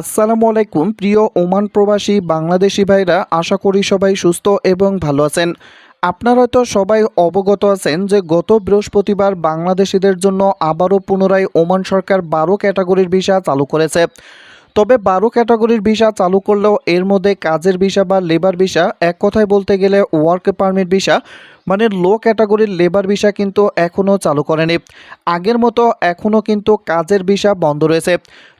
আসসালামু আলাইকুম, প্রিয় ওমান প্রবাসী বাংলাদেশি ভাইরা, আশা করি সবাই সুস্থ এবং ভালো আছেন। আপনারা হয়তো সবাই অবগত আছেন যে গত বৃহস্পতিবার বাংলাদেশিদের জন্য আবারও পুনরায় ওমান সরকার বারো ক্যাটাগরির ভিসা চালু করেছে। তবে বারো ক্যাটাগরির ভিসা চালু করলেও এর মধ্যে কাজের ভিসা বা লেবার ভিসা, এক কথায় বলতে গেলে ওয়ার্ক পারমিট ভিসা মানে লো ক্যাটাগরির লেবার ভিসা কিন্তু এখনও চালু করেনি। আগের মতো এখনও কিন্তু কাজের ভিসা বন্ধ রয়েছে।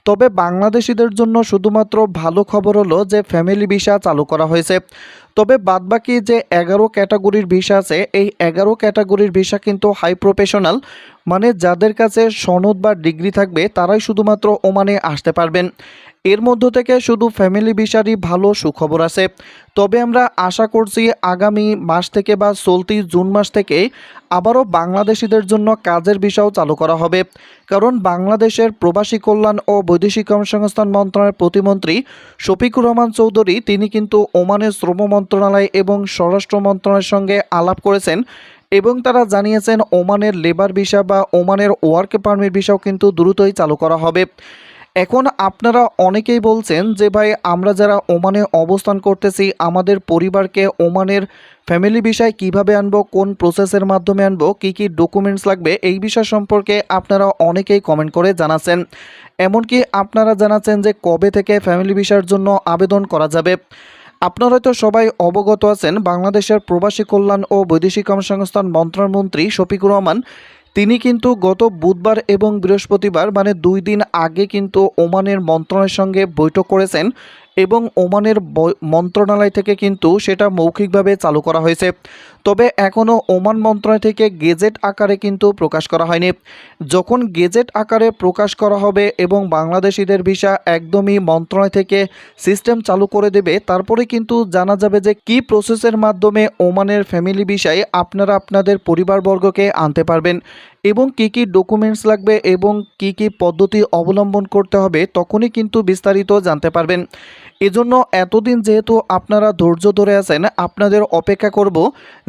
তবে বাংলাদেশিদের জন্য শুধুমাত্র ভালো খবর হলো যে ফ্যামিলি ভিসা চালু করা হয়েছে। তবে বাদবাকি যে এগারো ক্যাটাগরির ভিসা আছে, এই এগারো ক্যাটাগরির ভিসা কিন্তু হাই প্রফেশনাল মানে যাদের কাছে সনদ বা ডিগ্রি থাকবে, তারাই শুধুমাত্র ওমানে আসতে পারবেন। এর মধ্য থেকে শুধু ফ্যামিলি ভিসারই ভালো সুখবর আছে। তবে আমরা আশা করছি আগামী মাস থেকে বা চলতি জুন মাস থেকে আবারও বাংলাদেশিদের জন্য কাজের ভিসাও চালু করা হবে। কারণ বাংলাদেশের প্রবাসী কল্যাণ ও বৈদেশিক কর্মসংস্থান মন্ত্রণালয়ের প্রতিমন্ত্রী শফিকুর রহমান চৌধুরী তিনি কিন্তু ওমানের শ্রম মন্ত্রণালয় এবং স্বরাষ্ট্র মন্ত্রণালয়ের সঙ্গে আলাপ করেছেন। এবং তারা জানিয়েছেন ওমানের লেবার ভিসা বা ওমানের ওয়ার্ক পারমিট ভিসাও কিন্তু দ্রুতই চালু করা হবে। এখন আপনারা অনেকেই বলছেন যে, ভাই, আমরা যারা ওমানে অবস্থান করতেছি, আমাদের পরিবারকে ওমানের ফ্যামিলি বিষয় কীভাবে আনব, কোন প্রসেসের মাধ্যমে আনব, কী কী ডকুমেন্টস লাগবে, এই বিষয় সম্পর্কে আপনারা অনেকেই কমেন্ট করে জানাচ্ছেন। এমনকি আপনারা জানাচ্ছেন যে, কবে থেকে ফ্যামিলি ভিসার জন্য আবেদন করা যাবে। আপনারা হয়তো সবাই অবগত আছেন, বাংলাদেশের প্রবাসী কল্যাণ ও বৈদেশিক কর্মসংস্থান মন্ত্রণমন্ত্রী শফিকুর রহমান, তিনি কিন্তু গত বুধবার এবং বৃহস্পতিবার মানে দুই দিন আগে কিন্তু ওমানের মন্ত্রণের সঙ্গে বৈঠক করেছেন। এবং ওমানের মন্ত্রণালয় থেকে কিন্তু সেটা মৌখিকভাবে চালু করা হয়েছে। তবে এখনও ওমান মন্ত্রণালয় থেকে গেজেট আকারে কিন্তু প্রকাশ করা হয়নি। যখন গেজেট আকারে প্রকাশ করা হবে এবং বাংলাদেশিদের ভিসা একদমই মন্ত্রণালয় থেকে সিস্টেম চালু করে দেবে, তারপরে কিন্তু জানা যাবে যে কি প্রসেসের মাধ্যমে ওমানের ফ্যামিলি ভিসায় আপনারা আপনাদের পরিবারবর্গকে আনতে পারবেন। এবং কি কি ডকুমেন্টস লাগবে এবং কি কি পদ্ধতি অবলম্বন করতে হবে তখনই কিন্তু বিস্তারিত জানতে পারবেন। এজন্য এতদিন যেহেতু আপনারা ধৈর্য ধরে আছেন, আপনাদের অপেক্ষা করব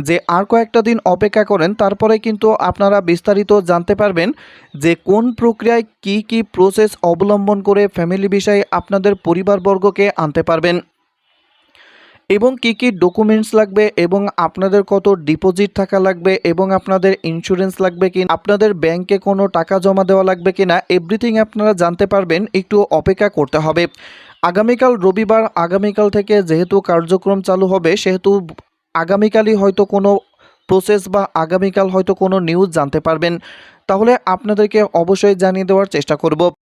যে আর কয়েকটা দিন অপেক্ষা করেন, তারপরে কিন্তু আপনারা বিস্তারিত জানতে পারবেন যে কোন প্রক্রিয়ায় কি কি প্রসেস অবলম্বন করে ফ্যামিলি বিষয়ে আপনাদের পরিবারবর্গকে আনতে পারবেন। এবং কি কি ডকুমেন্টস লাগবে এবং আপনাদের কত ডিপোজিট থাকা লাগবে এবং আপনাদের ইন্স্যুরেন্স লাগবে কি আপনাদের ব্যাংকে কোনো টাকা জমা দেওয়া লাগবে কি না এভরিথিং আপনারা জানতে পারবেন, একটু অপেক্ষা করতে হবে। আগামীকাল রবিবার, আগামীকাল থেকে যেহেতু কার্যক্রম চালু হবে, সেহেতু আগামীকালই হয়তো কোনো প্রসেস বা আগামীকাল হয়তো কোনো নিউজ জানতে পারবেন। তাহলে আপনাদেরকে অবশ্যই জানিয়ে দেওয়ার চেষ্টা করব।